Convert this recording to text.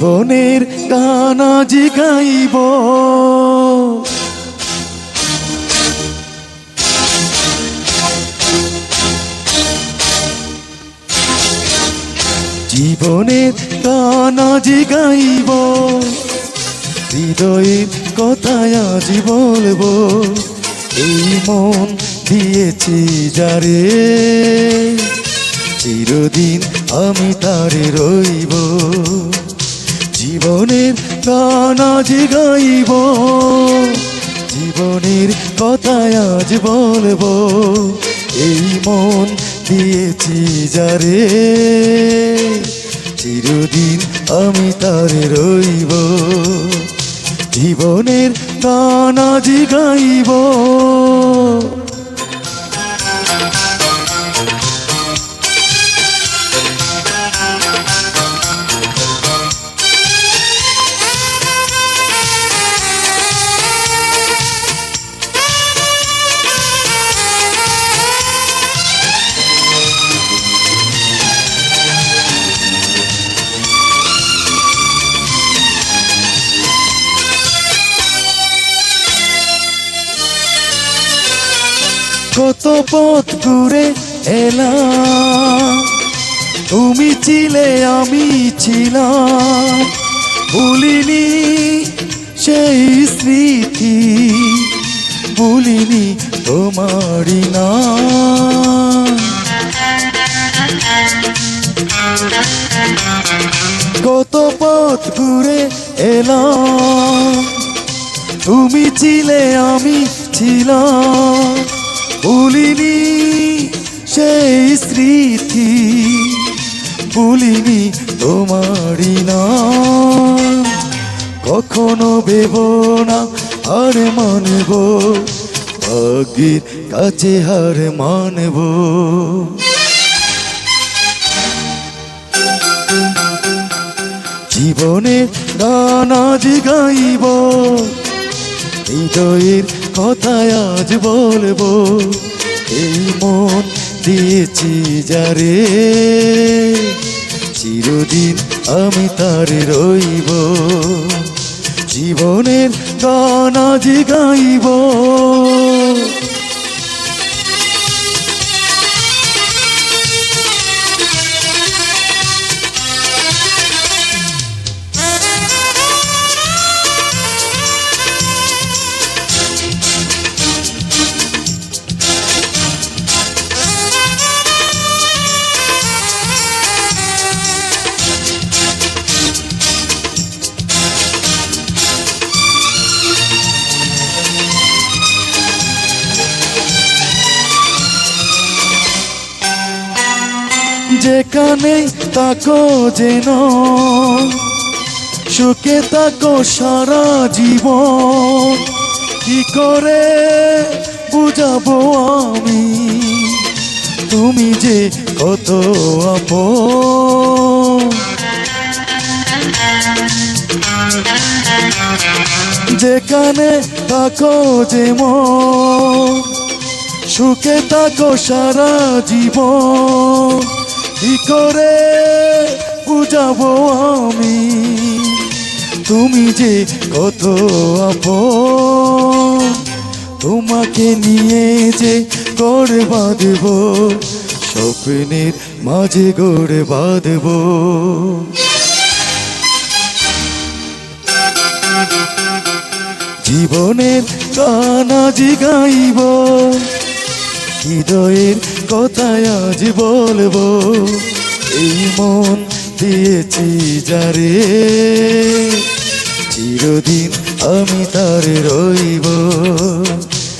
জীবনের গান আজ গাইব। জীবনের গান আজ গাইব। হৃদয়ের কথায় আজ বলব। এই মন দিয়েছি যারে। চিরদিন আমি তারে রইব। জীবনের গান আজ গাইব। জীবনের কথায় আজ বলব, এই মন দিয়েছি যারে। চিরদিন আমি তারে রইব। জীবনের গান আজ গাইব। কত পথ ঘুরে এলাম। তুমি ছিলে, আমি ছিলাম। ভুলিনি সেই স্মৃতি, ভুলিনি তোমারই না কত পথ ঘুরে এলাম। তুমি ছিলে, আমি ছিলাম। ভুলিনি সেই স্মৃতি, ভুলিনি তোমারই না কখনো ভেব না, আর মানব, ভাগ্যের কাছে হার মানব। জীবনের গান আজ গাইব, হৃদয়ের কথায় আজ বলব এই মন দিয়েছি যারে। চিরদিন আমি তার রইব জীবনের গান আজ যেখানে তাকো যেন, সুখে তাকো সারা জীবন। কি করে বুঝাবো আমি? তুমি যে কত আপন। যেখানে থাকো যে সুখে থাকো সারা জীবন। কি করে বুঝাবো আমি, তুমি যে কত আপন। তোমাকে নিয়ে যে গড়ে বাঁধব, স্বপ্নের মাঝে গড়ে বাঁধব। জীবনের গান আজ গাইব হৃদয়ের কথায় আজ বলব এই মন দিয়েছি যারে। চিরদিন আমি তার রইব।